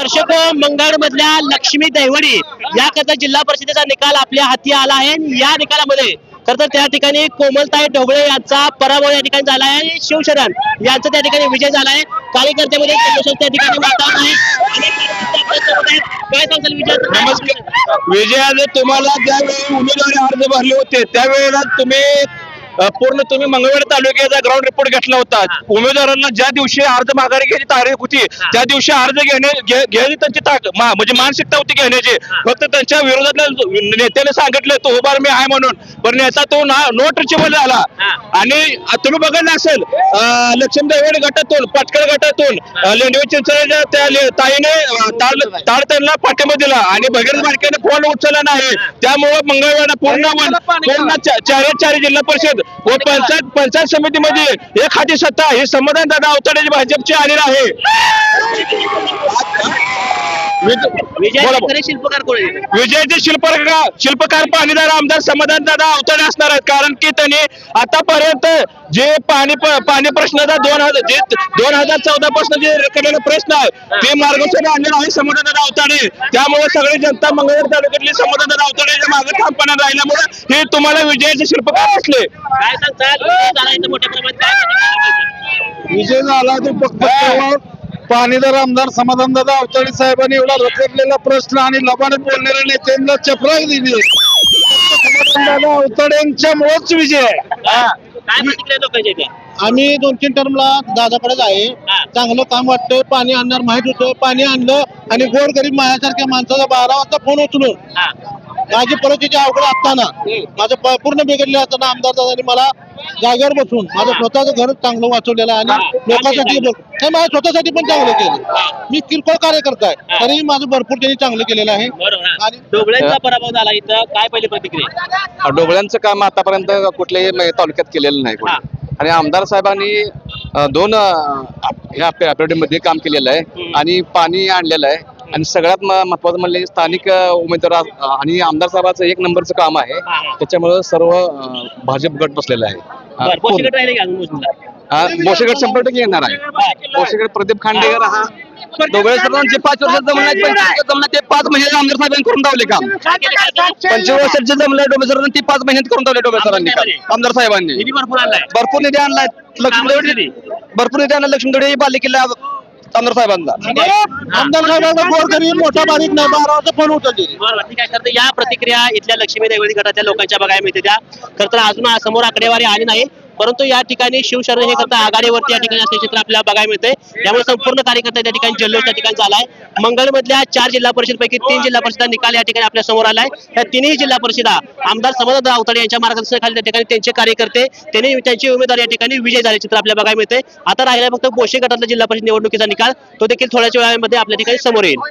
दर्शक मंगळ मधल्या लक्ष्मी दैवडी याकरता जिल्हा परिषदेचा निकाल आपल्या हाती आला आहे. या निकालामध्ये खर तर त्या ठिकाणी कोमलताई ढोबळे यांचा पराभव या ठिकाणी झाला आहे. आणि शिवशरण यांचा त्या ठिकाणी विजय झाला आहे. कार्यकर्त्यामध्ये त्या ठिकाणी वातावरण आहे. काय सांगाल विजय नमस्कार विजयाने तुम्हाला ज्यावेळी उमेदवारी अर्ज भरले होते त्यावेळेला तुम्ही पूर्ण तुम्ही मंगळवेढ तालुक्याचा ग्राउंड रिपोर्ट घेतला होता. उमेदवारांना ज्या दिवशी अर्ज माघारी घ्यायची तारीख होती त्या दिवशी अर्ज घेणे घ्यायची त्यांची म्हणजे मानसिकता होती घेण्याची. फक्त त्यांच्या विरोधातल्या नेत्याने सांगितलं तो उभार मी आहे म्हणून. पण नेता तो नो ट्रिचेबल झाला आणि तुम्ही बघितलं असेल अ, लक्ष्मी देवड गटातून पटकळ गटातून लेंडवे चिंचण्याच्या त्या ताईने ताड त्यांना पाठिंबा दिला. आणि भगीरथ बारकेने फोन उचलला नाही. त्यामुळे मंगळवार पूर्ण पूर्ण चारी चारी जिल्हा परिषद व पंचायत पंचायत समितीमध्ये एक हाती सत्ता ही समाधान दादा अवतडे भाजपची आलेली आहे. विजय बोला, बोला. खरे शिल्पकार कोण? विजयाचे शिल्पकार शिल्पकार पाणीदार आमदार समाधान दादा अवतडे असणार आहेत कारण की त्यांनी आतापर्यंत जे पाणी प- पाणी प्रश्नाचा दोन हजार जे दोन हजार चौदा पासून जे केलेला प्रश्न आहे ते मार्गदर्शन आणलेलं आहे समाधान दादा अवतडे त्यामुळे सगळी जनता मंगळवेर तालुक्यातली समाधान दादा अवतडेच्या मागे ठामपणा राहिल्यामुळे हे तुम्हाला विजयाचे शिल्पकार असले काय सांगताल विजय झाला इथं मोठ्या प्रमाणात काय? विजय झाला तो फक्त पाणीदार आमदार समाधानदादा अवतडे साहेबांनी एवढा रखडलेला प्रश्न आणि लबाड बोलणाऱ्या नेत्यांना चपराक दिली समाधानदादा अवतडेंच्यामुळेच विजय आहे. काय प्रतिक्रिया लोकांच्या इथे आम्ही दोन तीन टर्मला दादाकडेच आहे हा. चांगलं काम वाटतंय पाणी आणणार माहीत होतं पाणी आणलं आणि गोरगरीब माझ्यासारख्या माणसाचा बारा वाजता फोन उचलून हा. माझी परिस्थिती अवघड असताना माझं प- पूर्ण बिघडले असताना आमदार दादांनी मला जागेवर बसून. माझं स्वतःचं घर चांगलं वाचवलेलं आहे. आणि लोकांसाठी बोल- नाही माझ्या स्वतःसाठी पण चांगलं केलं. मी किरकोळ कार्यकर्ता आहे. हा. तरीही माझं भरपूर त्यांनी चांगलं केलेलं आहे. बरोबर हा. आणि- डोबळ्यांचा पराभव झाला इथं. काय पहिली प्रतिक्रिया? डोबळ्यांचं काम आतापर्यंत कुठल्याही तालुक्यात केलेलं नाही. आणि आमदार साहेबांनी दोन ह्या मध्ये काम केलेलं आहे आणि पाणी आणलेलं आहे. आणि सगळ्यात म- महत्वाचं म्हणले स्थानिक उमेदवार आणि आमदार साहेबाचं एक नंबरचं काम आहे. त्याच्यामुळे सर्व भाजप गट बसलेला आहे. बरं पोशीकडे राहिले का अजून मोजणीला? बोशेगड शंभर टक्के येणार आहे. बोशेगड प्रदीप खांडेकर हा. डोबळे सरांचे पाच वर्षात जमलं जमलं ते पाच महिन्यात आमदार साहेबांनी करून दावले काम? पंचवीस वर्षाचे जमलं डोबळे सरांनी ती पाच महिन्यात करून दावले डोबळे सरांनी काम. आमदार साहेबांनी. निधी भरपूर आणलाय. भरपूर निधी आणलाय. लक्ष्मी भरपूर निधी आणला लक्ष्मी बालेकिल्ला आमदार साहेबांचा. आमदार साहेबांना गोरगरीब मोठा बारीक नाही बारा वाजता फोन उचलते. बरोबर ठीक आहे. तर या प्रतिक्रिया इथल्या लक्ष्मी देवळी गटाच्या लोकांच्या बघायला मिळते त्या. खरं तर अजून समोर आकडेवारी आली नाही. परंतु या ठिकाणी शिवसेना हे करता आघाडीवरती या ठिकाणी असल्याचे चित्र आपल्याला बघायला मिळते त्यामुळे संपूर्ण कार्यकर्ता त्या ठिकाणी जल्लोष त्या ठिकाणी झालाय. मंगळमधल्या चार जिल्हा परिषद पैकी तीन जिल्हा परिषद निकाल या ठिकाणी आपल्यासमोर आलाय. या तिन्ही जिल्हा परिषदा आमदार समाधान अवतडे यांच्या मार्गदर्शनाखाली त्या ठिकाणी त्यांचे कार्यकर्ते त्यांनी त्यांचे उमेदवार या ठिकाणी विजय झाले चित्र आपल्याला बघायला मिळते आता राहिला फक्त बोशे गटातला जिल्हा परिषद निवडणुकीचा निकाल तो देखील थोड्याच वेळामध्ये आपल्या ठिकाणी समोर येईल.